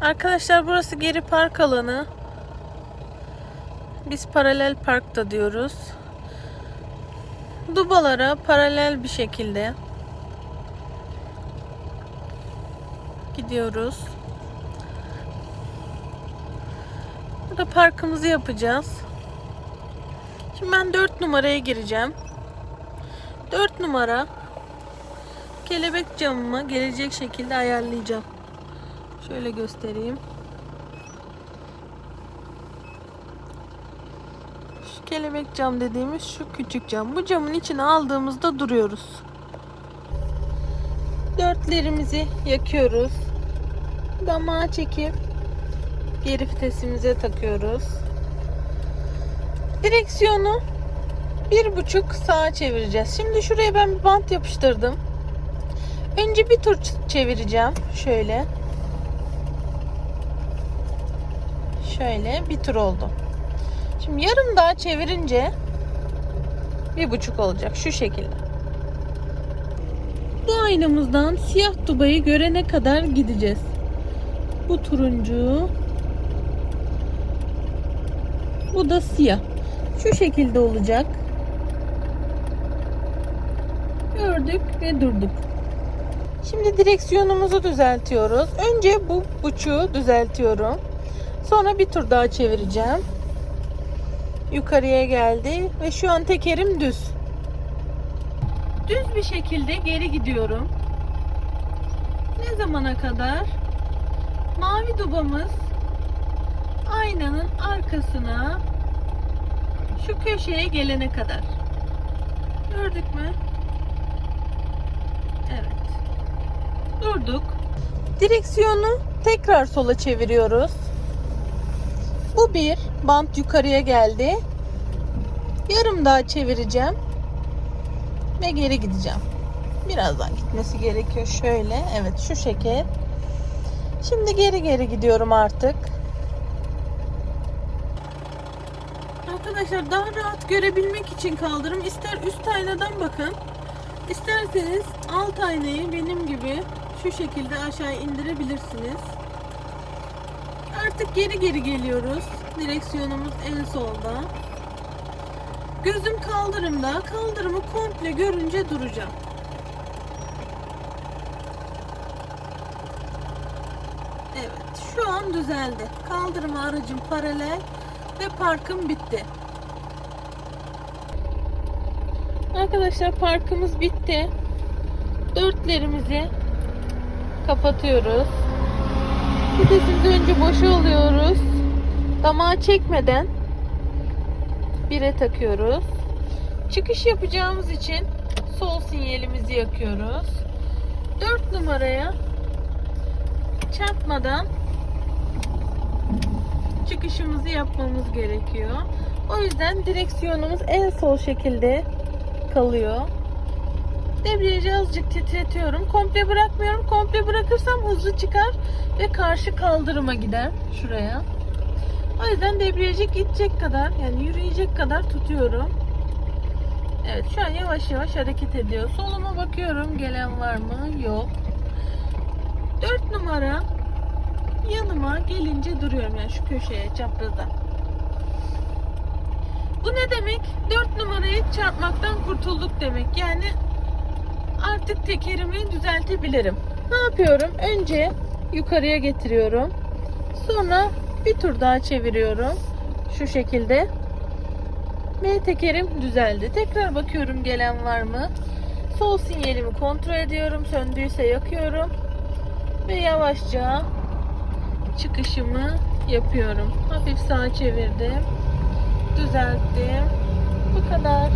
Arkadaşlar burası geri park alanı. Biz paralel parkta diyoruz. Dubalara paralel bir şekilde gidiyoruz. Burada parkımızı yapacağız. Şimdi ben 4 numaraya gireceğim. 4 numara kelebek camımı gelecek şekilde ayarlayacağım. Şöyle göstereyim. Şu kelebek cam dediğimiz şu küçük cam. Bu camın içine aldığımızda duruyoruz. Dörtlerimizi yakıyoruz. Damağa çekip geri vitesimize takıyoruz. Direksiyonu bir buçuk sağa çevireceğiz. Şimdi şuraya ben bir bant yapıştırdım. Önce bir tur çevireceğim. Şöyle. Şöyle bir tur oldu. Şimdi yarım daha çevirince bir buçuk olacak. Şu şekilde. Bu aynamızdan siyah dubayı görene kadar gideceğiz. Bu turuncu. Bu da siyah. Şu şekilde olacak. Gördük ve durduk. Şimdi direksiyonumuzu düzeltiyoruz. Önce bu buçuğu düzeltiyorum. Sonra bir tur daha çevireceğim. Yukarıya geldi ve şu an tekerim düz. Düz bir şekilde geri gidiyorum. Ne zamana kadar? Mavi dubamız aynanın arkasına şu köşeye gelene kadar. Gördük mü? Evet. Durduk. Direksiyonu tekrar sola çeviriyoruz. Bu bir. Bant yukarıya geldi. Yarım daha çevireceğim. Ve geri gideceğim. Birazdan gitmesi gerekiyor. Şöyle. Evet şu şekil. Şimdi geri geri gidiyorum artık. Arkadaşlar daha rahat görebilmek için kaldırım. İster üst aynadan bakın. İsterseniz alt aynayı benim gibi şu şekilde aşağı indirebilirsiniz. Artık geri geri geliyoruz. Direksiyonumuz en solda. Gözüm kaldırımda. Kaldırımı komple görünce duracağım. Evet, şu an düzeldi. Kaldırıma aracım paralel ve parkım bitti. Arkadaşlar parkımız bitti. Dörtlerimizi kapatıyoruz. Vitesimizi önce boşa alıyoruz. Damağı çekmeden bire takıyoruz. Çıkış yapacağımız için sol sinyalimizi yakıyoruz. 4 numaraya çarpmadan çıkışımızı yapmamız gerekiyor. O yüzden direksiyonumuz en sol şekilde kalıyor. Debriyajı azıcık titretiyorum. Komple bırakmıyorum. Komple bırakırsam hızlı çıkar ve karşı kaldırıma gider. Şuraya. O yüzden debriyajı gidecek kadar yani yürüyecek kadar tutuyorum. Evet şu an yavaş yavaş hareket ediyor. Soluma bakıyorum. Gelen var mı? Yok. 4 numara yanıma gelince duruyorum yani şu köşeye çapraza. Bu ne demek? 4 numarayı çarpmaktan kurtulduk demek. Yani artık tekerimi düzeltebilirim. Ne yapıyorum? Önce yukarıya getiriyorum. Sonra bir tur daha çeviriyorum. Şu şekilde. Ve tekerim düzeldi. Tekrar bakıyorum gelen var mı? Sol sinyalimi kontrol ediyorum. Söndüyse yakıyorum. Ve yavaşça çıkışımı yapıyorum. Hafif sağa çevirdim. Düzelttim. Bu kadar.